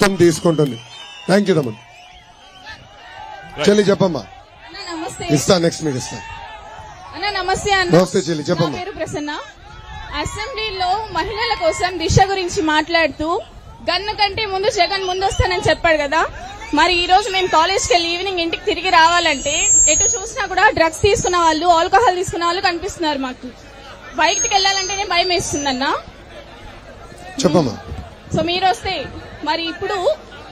మొత్తం తీసుకుంటుంది. Thank you తమ్ముడు. చెల్లి చెప్పమ్మా. అన్న నమస్తే. ఇస్తా నెక్స్ట్ మీకు ఇస్తా. అన్న నమస్తే చెల్లి చెప్పమ్మా. పేరు ప్రసన్న. అసెంబ్లీలో మహిళల కోసం దిశ గురించి మాట్లాడుతూ గన్ను కంటే ముందు జగన్ ముందు వస్తానని చెప్పాడు కదా. మరి ఈ రోజు మేము కాలేజ్కి వెళ్ళి ఈవినింగ్ ఇంటికి తిరిగి రావాలంటే ఎటు చూసినా కూడా డ్రగ్స్ తీసుకున్న వాళ్ళు ఆల్కహాల్ తీసుకున్న వాళ్ళు కనిపిస్తున్నారు మాకు. బయటికి వెళ్ళాలంటేనే భయం వేస్తుందన్న. చెప్పమ్మా. సో మీరు వస్తే మరి ఇప్పుడు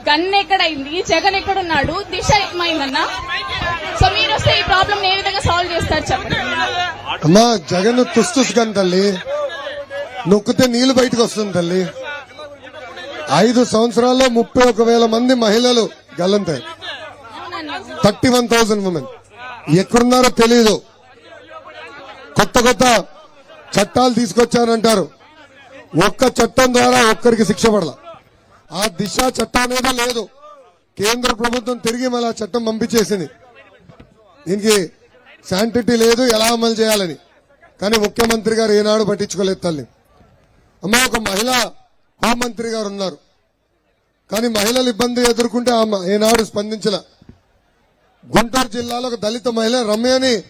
గన్ ఎక్కడైంది? జగన్ ఎక్కడున్నాడు? దిశ ఏమైందన్న? సో మీరు వస్తే ఈ ప్రాబ్లం ఏ విధంగా సాల్వ్ చేస్తారు చెప్పండి. అమ్మా జగన్ తుస్తుస్ గన్ తల్లి. నొక్కితే నీళ్ళు బయటకు వస్తుంది తల్లి. ఐదు సంవత్సరాల్లో ముప్పై ఒక వేల మంది మహిళలు గల్లంతాయి థర్టీ వన్ థౌసండ్ ఉమెన్ ఎక్కడున్నారో తెలియదు కొత్త కొత్త చట్టాలు తీసుకొచ్చారంటారు ఒక్క చట్టం ద్వారా ఒక్కరికి శిక్ష పడలా. ఆ దిశ చట్టం అనేది లేదు. కేంద్ర ప్రభుత్వం తిరిగి మళ్ళీ చట్టం పంపించేసింది. దీనికి శాంటిటీ లేదు ఎలా అమలు చేయాలని. కానీ ముఖ్యమంత్రి గారు ఏనాడు పట్టించుకోలేదు తల్లి. అమ్మ ఒక మహిళ హోంమంత్రి గారు ఉన్నారు. కానీ మహిళలు ఇబ్బంది ఎదుర్కొంటే ఆమె ఏనాడు స్పందించలే. గుంటూరు జిల్లాలో ఒక దళిత మహిళ రమ్యని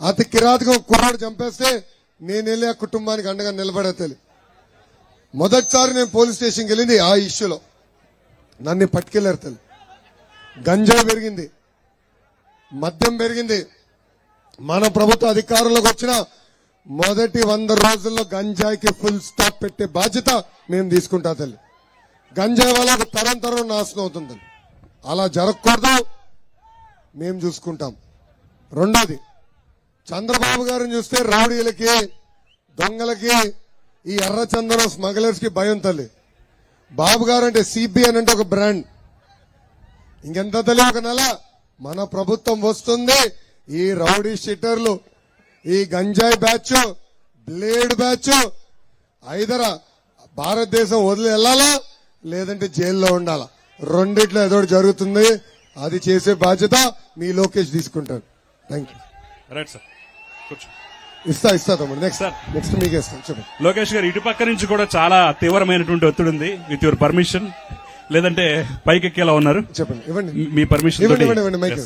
అతి కిరాతకం ఒక కుర్రాడు చంపేస్తే నేను వెళ్ళి ఆ కుటుంబానికి అండగా నిలబడే తల్లి. మొదటిసారి నేను పోలీస్ స్టేషన్కి వెళ్ళింది ఆ ఇష్యూలో. నన్ను పట్టుకెళ్ళారు తల్లి. గంజా పెరిగింది. మద్యం పెరిగింది. మన ప్రభుత్వ అధికారంలోకి వచ్చిన మొదటి వంద రోజుల్లో గంజాయికి ఫుల్ స్టాప్ పెట్టే బాధ్యత మేము తీసుకుంటా తల్లి. గంజాయి వల్ల ఒక తరం తరం నాశనం అవుతుంది అలా జరగకూడదు. మేము చూసుకుంటాం. రెండోది చంద్రబాబు గారిని చూస్తే రౌడీలకి దొంగలకి ఈ ఎర్రచందనం స్మగ్లర్స్కి భయం తల్లి. బాబు గారు అంటే అని అంటే ఒక బ్రాండ్. ఇంకెంత తల్లి ఒక నెల? మన ప్రభుత్వం వస్తుంది. ఈ రౌడీ షిట్టర్లు ఈ గంజాయి బ్యాచ్ బ్లేడ్ బ్యాచ్. ఐదరా భారతదేశం వదిలి వెళ్ళాలా? లేదంటే జైల్లో ఉండాలా? రెండిట్లో ఏదో ఒకటి జరుగుతుంది. అది చేసే బాధ్యత మీ లోకేష్ తీసుకుంటారు థ్యాంక్ యూ రైట్ సార్. కూర్చో. ఇస్తా ఇస్తా తమ్ముడు. Next sir. నెక్స్ట్ మీకే ఇస్తాను చెప్పండి. లోకేష్ గారు ఇటు పక్క నుంచి కూడా చాలా తీవ్రమైనటువంటి ఒత్తిడి ఉంది విత్ యువర్ పర్మిషన్ లేదంటే పైకి ఎక్కేలా ఉన్నారు? చెప్పండి. ఇవ్వండి. మీ పర్మిషన్ ఇవ్వండి ఇవ్వండి మైక్.